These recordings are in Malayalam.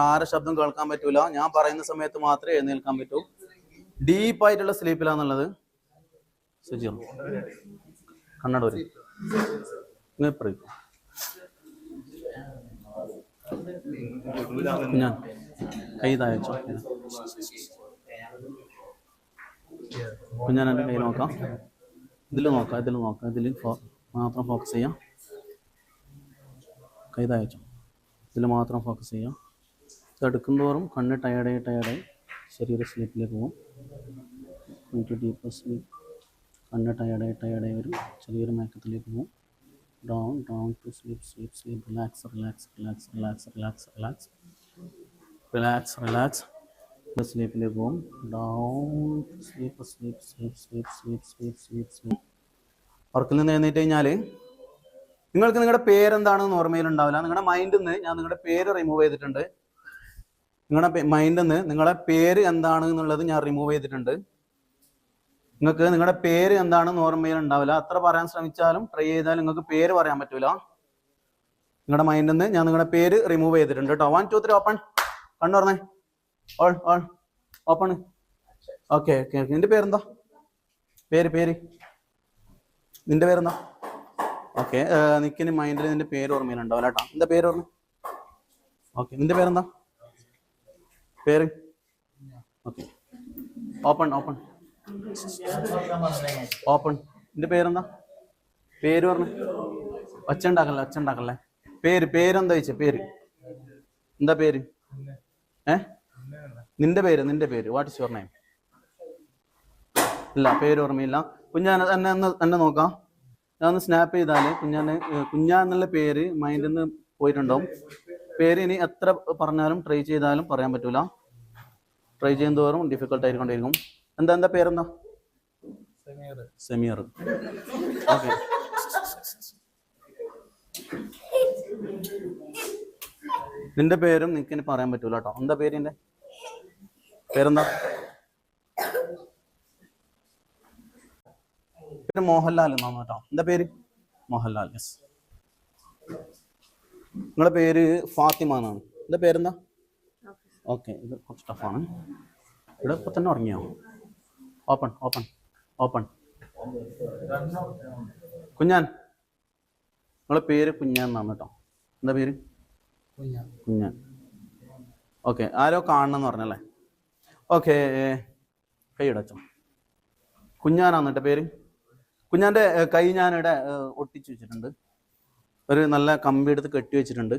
ആരെ ശബ്ദം കേൾക്കാൻ പറ്റൂല. ഞാൻ പറയുന്ന സമയത്ത് മാത്രമേ എഴുന്നേൽക്കാൻ പറ്റൂ. ഡീപ്പായിട്ടുള്ള സ്ലീപ്പിലാന്നുള്ളത് സുജിയോ. കണ്ണട പറയും ഞാൻ കൈ എന്റെ കൈ നോക്കാം. ഇതിൽ നോക്കാം ഇതിൽ നോക്കാം. ഇതിൽ മാത്രം ഫോക്കസ് ചെയ്യാം. കൈ ഇതിൽ മാത്രം ഫോക്കസ് ചെയ്യാം. ഇത് തോറും കണ്ണ് ടയർഡായി ടയർഡായി ശരീര സ്ലീപ്പിലേക്ക് പോകും. ടു ഡീപ്പർ സ്ലീപ്പ് കണ്ണ് ടയർഡായി ടയർഡായി വരും ചെറിയൊരു മയക്കത്തിലേക്ക് പോകും. Down down to sleep sleep sleep relax relax relax relax relax relax relax relax സ്ലീപ്പിലേക്ക് പോകും. Down sleep sleep sleep sleep sleep sleep sleep sleep ഉറക്കിൽ നിന്ന് എഴുന്നേറ്റ് കഴിഞ്ഞാൽ നിങ്ങൾക്ക് നിങ്ങളുടെ പേരെന്താണെന്ന് ഓർമ്മയിൽ ഉണ്ടാവില്ല നിങ്ങളുടെ മൈൻഡിൽ നിന്ന് ഞാൻ നിങ്ങളുടെ പേര് റിമൂവ് ചെയ്തിട്ടുണ്ട്. നിങ്ങളുടെ മൈൻഡിൽ നിന്ന് നിങ്ങളുടെ പേര് എന്താണ് എന്നുള്ളത് ഞാൻ റിമൂവ് ചെയ്തിട്ടുണ്ട്. നിങ്ങൾക്ക് നിങ്ങളുടെ പേര് എന്താണെന്ന് ഓർമ്മയിൽ ഉണ്ടാവില്ല. അത്ര പറയാൻ ശ്രമിച്ചാലും ട്രൈ ചെയ്താലും നിങ്ങൾക്ക് പേര് പറയാൻ പറ്റൂല. നിങ്ങളുടെ മൈൻഡിൽ നിന്ന് ഞാൻ നിങ്ങളുടെ പേര് റിമൂവ് ചെയ്തിട്ടുണ്ട് കേട്ടോ വൺ ടു ത്രീ ഓപ്പൺ കണ്ടു പറഞ്ഞേ all all open okay okay നിന്റെ പേരെന്താ? പേര് പേര്. നിന്റെ പേരെന്താ? ഓക്കെ നിക്കിന് മൈൻഡിൽ നിന്റെ പേര് ഓർമ്മയിൽ ഉണ്ടാവില്ല കേട്ടോ എന്താ പേര് ഓർമ്മ ഓക്കെ നിന്റെ പേരെന്താ? പേര്? ഓക്കെ. Open open. ഓപ്പൺ. എന്റെ പേരെന്താ? പേര് പറഞ്ഞു. ഒച്ച ഉണ്ടാക്കല്ലേ ഒച്ച ഉണ്ടാക്കല്ലേ പേര് പേരെന്താ ചോദിച്ചേ? പേര്. എന്താ പേര്? ഏ? നിന്റെ പേര് നിന്റെ പേര്. വാട്ട് ഇസ് യുവർ നെയിം ഇല്ല പേര് ഓർമ്മയില്ല. കുഞ്ഞാൻ എന്നെ ഒന്ന് എന്നെ നോക്കാം. ഞാൻ ഒന്ന് സ്നാപ്പ് ചെയ്താൽ കുഞ്ഞാന് കുഞ്ഞാ എന്നുള്ള പേര് മൈൻഡിൽ നിന്ന് പോയിട്ടുണ്ടാവും. പേര് ഇനി എത്ര പറഞ്ഞാലും ട്രൈ ചെയ്താലും പറയാൻ പറ്റൂല. ട്രൈ ചെയ്യും തോറും ഡിഫിക്കൽട്ട് ആയിക്കൊണ്ടിരിക്കും എന്താ എന്താ പേരെന്താ? സെമിയർ ഓക്കെ നിന്റെ പേരും നിനക്ക് ഇനി പറയാൻ പറ്റൂല കേട്ടോ എന്താ പേര് എന്റെ പേരെന്താ? പേര് മോഹൻലാൽ എന്നാണ് കേട്ടോ എന്താ പേര്? മോഹൻലാൽ യെസ് നിങ്ങളുടെ പേര് ഫാത്തിമ എന്നാണ്. എന്താ പേരെന്താ? ഓക്കെ ഇത് കുറച്ച് ടഫാണ് ഇവിടെ ഇപ്പോൾ തന്നെ ഉറങ്ങിയോ? Open open open Kunjan. നിങ്ങളെ പേര് കുഞ്ഞാൻ എന്നാണ് കേട്ടോ. എന്താ പേര്? കുഞ്ഞാൻ. ഓക്കെ ആരോ കാണണം എന്ന് പറഞ്ഞല്ലേ ഓക്കെ കൈയിടച്ചോ കുഞ്ഞാനാന്ന് കേട്ടോ പേര്. കുഞ്ഞാന്റെ കൈ ഞാനിവിടെ ഒട്ടിച്ചു വെച്ചിട്ടുണ്ട്. ഒരു നല്ല കമ്പി എടുത്ത് കെട്ടി വെച്ചിട്ടുണ്ട്.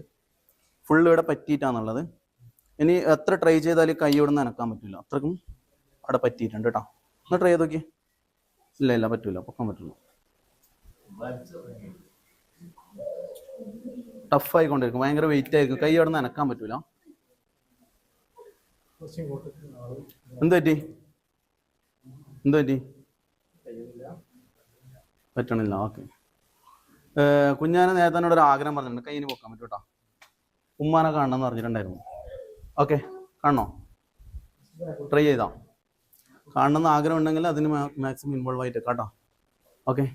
ഫുള്ള് ഇവിടെ പറ്റിയിട്ടാന്നുള്ളത്. ഇനി എത്ര ട്രൈ ചെയ്താലും കൈ ഇവിടെ നിന്ന് അനക്കാൻ പറ്റില്ല അത്രക്കും അവിടെ പറ്റിയിട്ടുണ്ട് കേട്ടോ ഒന്ന് ട്രൈ ചെയ്ത് നോക്കി. ഇല്ല ഇല്ല പറ്റൂല. പൊക്കാൻ പറ്റുള്ളൂ. ടഫ് ആയിക്കൊണ്ടിരിക്കും. ഭയങ്കര വെയിറ്റ് ആയിരിക്കും. കൈ അവിടെ നിന്ന് അനക്കാൻ പറ്റൂല. എന്ത് പറ്റി? എന്ത് പറ്റി? പറ്റണില്ല. ഓക്കെ. കുഞ്ഞാനെ നേരത്തെ ഒരു ആഗ്രഹം പറഞ്ഞിട്ടുണ്ട്. കൈയിന് പൊക്കാൻ പറ്റൂട്ടോ. ഉമ്മാനെ കാണണം എന്ന് പറഞ്ഞിട്ടുണ്ടായിരുന്നു. ഓക്കെ കാണണോ? ട്രൈ ചെയ്താ? കാണണമെന്ന് ആഗ്രഹം ഉണ്ടെങ്കിൽ അതിന് മാക്സിമം ഇൻവോൾവ് ആയിട്ട് കേട്ടോ. ഓക്കെ?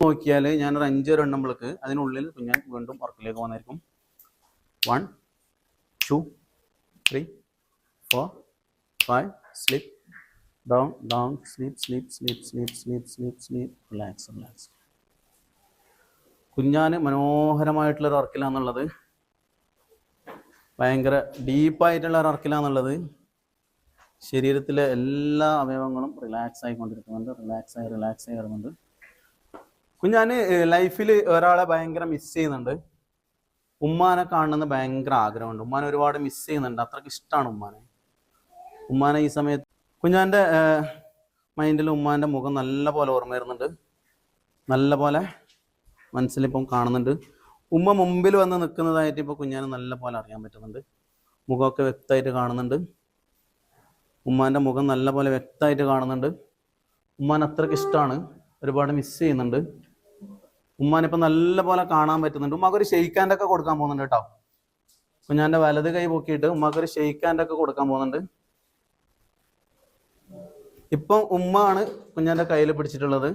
നോക്കിയാൽ ഞാനൊരു അഞ്ച് രണ്ടുമ്പോൾക്ക് അതിനുള്ളിൽ ഞാൻ വീണ്ടും വർക്കിലേക്ക് പോകുന്നതായിരിക്കും one two three four five slip down down slip slip slip slip slip sleep relax relax കുഞ്ഞാന് മനോഹരമായിട്ടുള്ള ഒരു വർക്കിലാന്നുള്ളത് ഭയങ്കര ഡീപ്പായിട്ടുള്ള ഒരു വർക്കിലാന്നുള്ളത് ശരീരത്തിലെ എല്ലാ അവയവങ്ങളും റിലാക്സ് ആയിക്കൊണ്ടിരിക്കുന്നുണ്ട്. റിലാക്സ് ആയി റിലാക്സ് ആയി വരുന്നുണ്ട് കുഞ്ഞാന് ലൈഫിൽ ഒരാളെ ഭയങ്കര മിസ് ചെയ്യുന്നുണ്ട്. ഉമ്മാനെ കാണണമെന്ന് ഭയങ്കര ആഗ്രഹമുണ്ട്. ഉമ്മാനെ ഒരുപാട് മിസ് ചെയ്യുന്നുണ്ട്. അത്രയ്ക്ക് ഇഷ്ടമാണ് ഉമ്മാനെ. ഉമ്മാനെ ഈ സമയത്ത് കുഞ്ഞാന്റെ മൈൻഡിൽ ഉമ്മാന്റെ മുഖം നല്ല പോലെ ഓർമ്മ വരുന്നുണ്ട്. നല്ല പോലെ മനസ്സിലിപ്പം കാണുന്നുണ്ട്. ഉമ്മ മുമ്പിൽ വന്ന് നിൽക്കുന്നതായിട്ട് ഇപ്പോൾ കുഞ്ഞാന് നല്ല പോലെ അറിയാൻ പറ്റുന്നുണ്ട്. മുഖമൊക്കെ വ്യക്തമായിട്ട് കാണുന്നുണ്ട്. ഉമ്മാന്റെ മുഖം നല്ല പോലെ വ്യക്തമായിട്ട് കാണുന്നുണ്ട്. ഉമ്മാൻ അത്രയ്ക്ക് ഇഷ്ടമാണ്. ഒരുപാട് മിസ് ചെയ്യുന്നുണ്ട്. ഉമ്മാനിപ്പോൾ നല്ല പോലെ കാണാൻ പറ്റുന്നുണ്ട്. ഉമ്മാക്ക് ഒരു ഷെയ്ക്കാന്റെ ഒക്കെ കൊടുക്കാൻ പോകുന്നുണ്ട് കേട്ടോ. കുഞ്ഞാന്റെ വലത് കൈ പൊക്കിയിട്ട് ഉമ്മാക്ക് ഒരു ഷെയ്ക്കാന്റെ ഒക്കെ കൊടുക്കാൻ പോകുന്നുണ്ട്. ഇപ്പം ഉമ്മ ആണ് കുഞ്ഞാന്റെ കയ്യിൽ പിടിച്ചിട്ടുള്ളത്.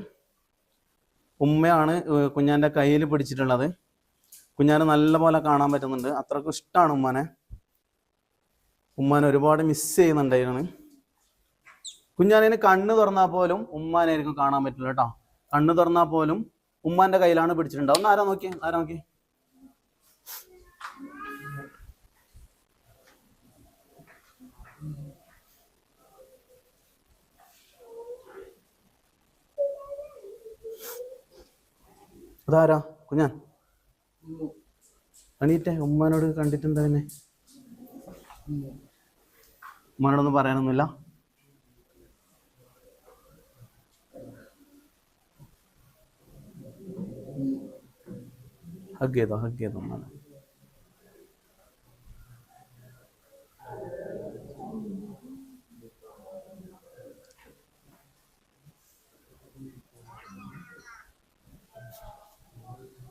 ഉമ്മയാണ് കുഞ്ഞാന്റെ കയ്യിൽ പിടിച്ചിട്ടുള്ളത്. കുഞ്ഞാനെ നല്ലപോലെ കാണാൻ പറ്റുന്നുണ്ട്. അത്രക്കും ഇഷ്ടമാണ് ഉമ്മാനെ. ഉമ്മാനെ ഒരുപാട് മിസ് ചെയ്യുന്നുണ്ടായിരുന്നു കുഞ്ഞാനെ കണ്ണ് തുറന്നാൽ പോലും ഉമ്മാനായിരിക്കും കാണാൻ പറ്റില്ല കേട്ടോ. കണ്ണ് തുറന്നാൽ പോലും ഉമ്മാന്റെ കയ്യിലാണ് പിടിച്ചിട്ടുണ്ടാവും ഒന്ന് ആരാ നോക്കിയേ? ആരാ നോക്കി അതാരാ? കുഞ്ഞാൻ. എണീറ്റേ ഉമ്മാനോട് കണ്ടിട്ടുണ്ട് പിന്നെ? ഉമ്മാനോടൊന്നും പറയാനൊന്നുമില്ല. ഹഗ് ചെയ്തോ ഹഗ് ചെയ്തോ ഉമ്മാനെ.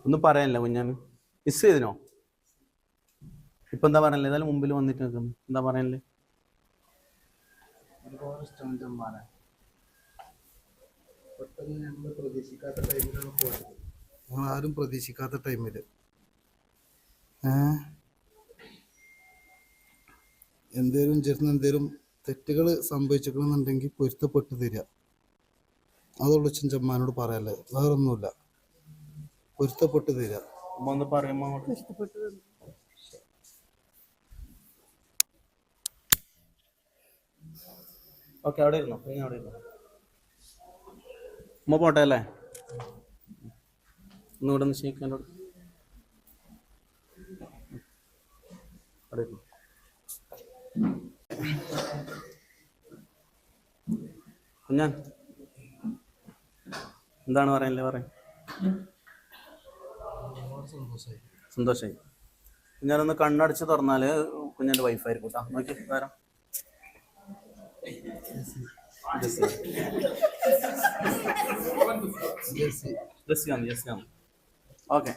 ഒന്നും പറയാനില്ല കുഞ്ഞാൻ മിസ് ചെയ്തിനോ? ഇപ്പൊ എന്താ പറയാനില്ല? ഏതായാലും മുമ്പിൽ വന്നിട്ട് നിൽക്കുന്നു എന്താ പറയാനില്ലേ? ഒരുപാട് പ്രതീക്ഷിക്കാത്ത ടൈമിലാണ് ആരും പ്രതീക്ഷിക്കാത്ത ടൈമിൽ എന്തേലും ചേർന്ന് എന്തേലും തെറ്റുകൾ സംഭവിച്ചിട്ടുണ്ടെന്നുണ്ടെങ്കിൽ പൊരുത്തപ്പെട്ട് തരിക അതുള്ളൂ ചെമ്മാനോട് പറയാല്ലേ വേറൊന്നുമില്ല. പൊരുത്തപ്പെട്ട് ഒന്ന് പറയുമ്പോ അങ്ങോട്ട്. ഓക്കെ അവിടെ ഇരുന്നോ? അവിടെ ഇരുന്നോ? ഉമ്മ പോട്ടെ അല്ലേ? ഒന്ന് ഇവിടെ നിന്ന് ക്ഷണിക്കാൻ അവിടെ. ഇരുന്നോ? കുഞ്ഞാൻ എന്താണ് പറയാനില്ലേ പറയാൻ സന്തോഷമായി ഞാനൊന്ന് കുഞ്ഞാനൊന്ന് കണ്ണടച്ച് തുറന്നാൽ കുഞ്ഞാന്റെ വൈഫായിരിക്കും കേട്ടോ നോക്കി ജസ്റ്റിയാണ് ഓക്കെ.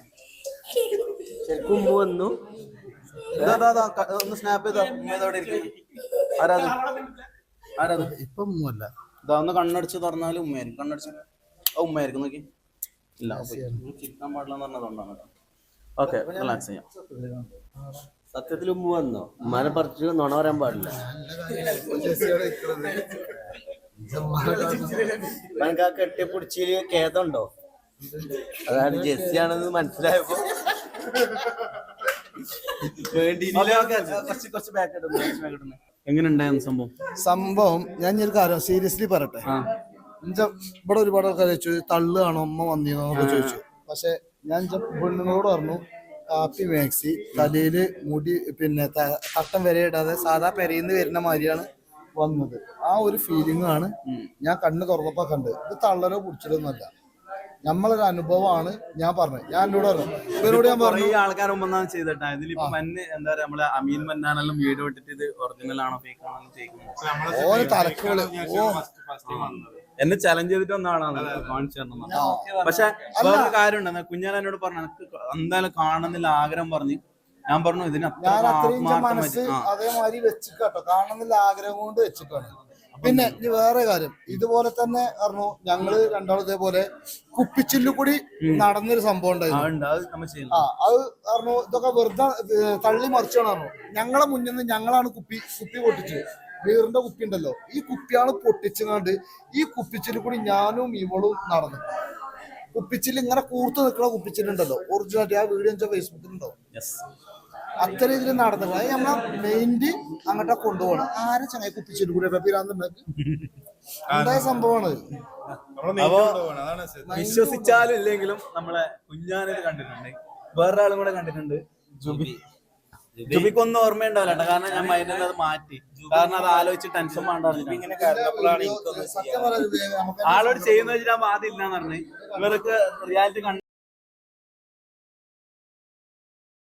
ശരിക്കും വന്നു. ഒന്ന് സ്നാപ്പ് ആരാത് ആരാത് ഇപ്പൊ അല്ല. ഇതാ ഒന്ന് കണ്ണടിച്ച് തുറന്നാൽ ഉമ്മയായിരിക്കും. കണ്ണടിച്ച്. ഉമ്മയായിരിക്കും. നോക്കി. ഇല്ല ചിരിക്കാൻ പാടില്ല എന്ന് പറഞ്ഞതുകൊണ്ടാണ് കേട്ടോ ഓക്കെ റിലാക്സ് ചെയ്യാം. സത്യത്തിൽ ഉമ്മ വന്നോ? ഉമ്മാനെ പറിച്ചു നുണ വരാൻ പാടില്ല. എനിക്ക് ആ കെട്ടിപ്പിടിച്ചിൽ ഖേദമുണ്ടോ? അതാണ് ജെസ്സി ആണെന്ന് മനസ്സിലായപ്പോ എങ്ങനെയുണ്ടായ കുറച്ച് കുറച്ച് ബാക്ക് ഇടുന്നു എങ്ങനെ ഉണ്ടായിരുന്നു സംഭവം? സംഭവം ഞാൻ ഒരു കാര്യം സീരിയസ്ലി പറയട്ടെ? ഇഞ്ച ഇവിടെ ഒരുപാട് ആൾക്കാർ ചോദിച്ചു തള്ളുകയാണോ ഉമ്മ വന്നിരുന്നോ? ചോദിച്ചു. പക്ഷെ ഞാൻ പെണ്ണുങ്ങളോട് പറഞ്ഞു കാപ്പി മാക്സി തലയിൽ മുടി പിന്നെ തട്ടം വരെ ഇടാതെ സാധാ പെരയിന്ന് വരുന്ന മാതിരിയാണ് വന്നത്. ആ ഒരു ഫീലിംഗ് ആണ് ഞാൻ കണ്ണ് തുറന്നപ്പോ കണ്ട് ഇത് തള്ളലോ പിടിച്ചിട്ടൊന്നുമല്ല നമ്മളൊരു അനുഭവമാണ് ഞാൻ പറഞ്ഞത്. ഞാൻ എന്നോട് പറഞ്ഞു ഇവരോട് ഞാൻ പറഞ്ഞു ഈ ആൾക്കാർ മുമ്പ് ചെയ്തിട്ടാ. ഇതിലിപ്പോ മന്ന് എന്താ പറയാ നമ്മളെ അമീൻ മന്നാണെല്ലാം വീഡിയോ ഇട്ടിട്ട് ഇത് ഒറിജിനൽ ആണോ ഫേക്ക് ആണോ ഓരോ തലക്കുകൾ ഓ. എന്നെ ചലഞ്ച് ചെയ്തിട്ട് വന്ന ആളാണ്. കാണിച്ചു തരണം പക്ഷെ വേറൊരു കാര്യമുണ്ട്. കുഞ്ഞാൻ എന്നോട് പറഞ്ഞു എനിക്ക് എന്തായാലും കാണുന്നില്ല ആഗ്രഹം പറഞ്ഞു ഞാൻ പറഞ്ഞു ഇതിന് മനസ്സ് അതേമാതിരി വെച്ചിട്ടോ കാണുന്നില്ല ആഗ്രഹം കൊണ്ട് വെച്ചിട്ടാണ് പിന്നെ ഇനി വേറെ കാര്യം. ഇതുപോലെ തന്നെ പറഞ്ഞു ഞങ്ങൾ രണ്ടാളും ഇതേപോലെ കുപ്പിച്ചില്ലു കൂടി നടന്നൊരു സംഭവം ഉണ്ടായിരുന്നു. ഉണ്ട്. അത് നമ്മൾ ആ അത് പറഞ്ഞു ഇതൊക്കെ വെറുതെ തള്ളി മറിച്ചാണ് പറഞ്ഞു. ഞങ്ങളെ മുന്നിൽ നിന്ന് ഞങ്ങളാണ് കുപ്പി കുപ്പി പൊട്ടിച്ചത്. ബീറിന്റെ കുപ്പി ഉണ്ടല്ലോ ഈ കുപ്പിയാണ് പൊട്ടിച്ചങ്ങാണ്ട് ഈ കുപ്പിച്ചിൽ കൂടി ഞാനും ഇവളും നടന്നു. കുപ്പിച്ചിൽ ഇങ്ങനെ കൂർത്ത് നിൽക്കുന്ന കുപ്പിച്ചിലുണ്ടല്ലോ. ഒറിജിനാലിറ്റി ആ വീഡിയോ വെച്ചാൽ ഫേസ്ബുക്കിലുണ്ടോ യെസ് അത്ര ഇതിൽ നടന്നത് അത് നമ്മളെ മെയിൻഡ് അങ്ങോട്ട് കൊണ്ടുപോകണം. ആരെ ചങ്ങായി കുപ്പിച്ചിട്ട് കൂടെ എന്തായ ഉണ്ടായ സംഭവമാണ്? വിശ്വസിച്ചാലും ഇല്ലെങ്കിലും നമ്മളെ കുഞ്ഞാനെ കണ്ടിട്ടുണ്ട്. വേറൊരാളും കൂടെ കണ്ടിട്ടുണ്ട്. ജുബി. ജുബിക്കൊന്നും ഓർമ്മയുണ്ടാവില്ല കേട്ടോ. കാരണം ഞാൻ മൈൻഡിൽ അത് മാറ്റി. കാരണം അത് ആലോചിച്ച് ടെൻഷൻ വേണ്ടായിരുന്നു ആളോട് ചെയ്യുന്ന വെച്ചാൽ ആദ്യം ഇല്ലാന്ന് പറഞ്ഞു. ഇവർക്ക് റിയാലിറ്റി